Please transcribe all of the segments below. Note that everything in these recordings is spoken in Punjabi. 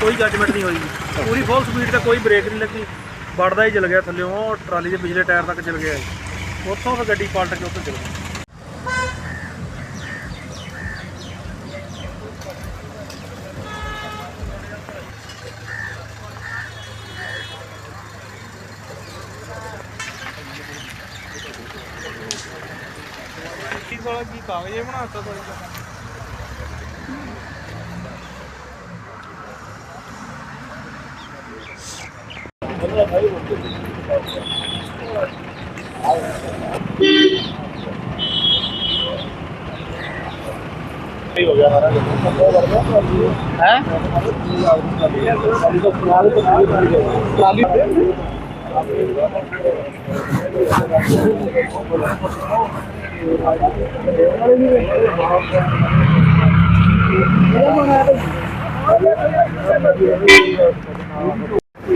ਕੋਈ ਜੱਜਮੈਂਟ ਨਹੀਂ ਹੋਈ। ਪੂਰੀ ਫੁੱਲ ਸਪੀਡ ਤੇ ਕੋਈ ਬ੍ਰੇਕ ਨਹੀਂ ਲੱਗੀ। ਵੜਦਾ ਹੀ ਚਲ ਗਿਆ ਥੱਲੇ। ਉਹ ਟਰਾਲੀ ਦੇ ਪਿਛਲੇ ਟਾਇਰ ਤੱਕ ਚਲ ਗਿਆ। ਇਹ। ਉੱਥੋਂ ਫਿਰ ਗੱਡੀ ਪਲਟ ਕੇ ਉੱਥੇ ਚਲ ਗਈ। ਕੀ ਸਾਲਾ ਕੀ ਕਾਗਜ਼ ਇਹ ਬਣਾਤਾ ਕੋਈ ਹੈ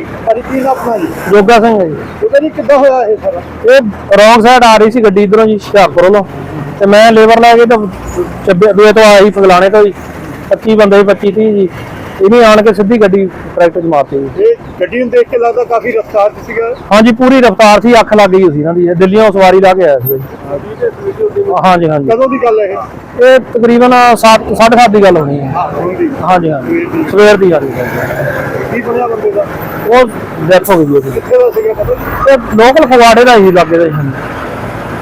ਭਾਜੀ ਕੀ ਨਾਮ ਆਪਣਾ ਜੀ? ਜੋਗਾ ਸਿੰਘ ਹੈ ਜੀ। ਉਹਦਾ ਜੀ ਕਿੱਦਾਂ ਹੋਇਆ ਇਹ ਸਾਰਾ? ਇਹ ਰੌਂਗ ਸਾਈਡ ਆ ਰਹੀ ਸੀ ਗੱਡੀ ਇਧਰੋਂ ਜੀ ਹੁਸ਼ਿਆਰਪੁਰੋਂ ਤੋਂ। ਤੇ ਮੈਂ ਲੇਬਰ ਲੈ ਕੇ ਤਾਂ ਚੱਬੇ ਦੂਏ ਤੋਂ ਆਈ ਫਗਲਾਣੇ ਤੋਂ ਜੀ। 25 ਬੰਦੇ ਸੀ 25 30 ਜੀ। ਇਹਨੇ ਆਣ ਕੇ ਸਿੱਧੀ ਗੱਡੀ ਟਰੈਕਟਰ 'ਚ ਮਾਰਤੀ ਜੀ। ਇਹ ਗੱਡੀ ਨੂੰ ਦੇਖ ਕੇ ਲੱਗਦਾ ਕਾਫੀ ਰਫ਼ਤਾਰ 'ਚ ਸੀਗਾ। ਹਾਂਜੀ ਪੂਰੀ ਰਫ਼ਤਾਰ ਸੀ ਅੱਖ ਲੱਗ ਗਈ ਸੀ ਇਹਨਾਂ ਦੀ। ਇਹ ਦਿੱਲੀੋਂ ਸਵਾਰੀ ਲਾ ਕੇ ਆਇਆ ਸੀ ਜੀ। ਹਾਂਜੀ ਹਾਂਜੀ। ਕਦੋਂ ਦੀ ਗੱਲ ਹੈ ਇਹ? ਇਹ ਤਕਰੀਬਨ 7 7:30 ਦੀ ਗੱਲ ਹੋਣੀ ਹੈ। ਹਾਂਜੀ ਹਾਂਜੀ। ਸਵੇਰ ਦੀ ਗੱਲ ਹੈ। ਕੀ ਬਣਿਆ ਬੰਦੇ ਦਾ। ਉਹ ਡੈਥ ਹੋ ਗਈ ਜੀ। ਉਹਦੀ। ਕਿੱਥੇ ਦਾ ਸੀਗਾ ਪਤਾ ਜੀ? ਇਹ ਲੋਕਲ ਫਗਵਾੜੇ ਦਾ ਹੀ ਲੱਗੇ ਦਾ ਜੀ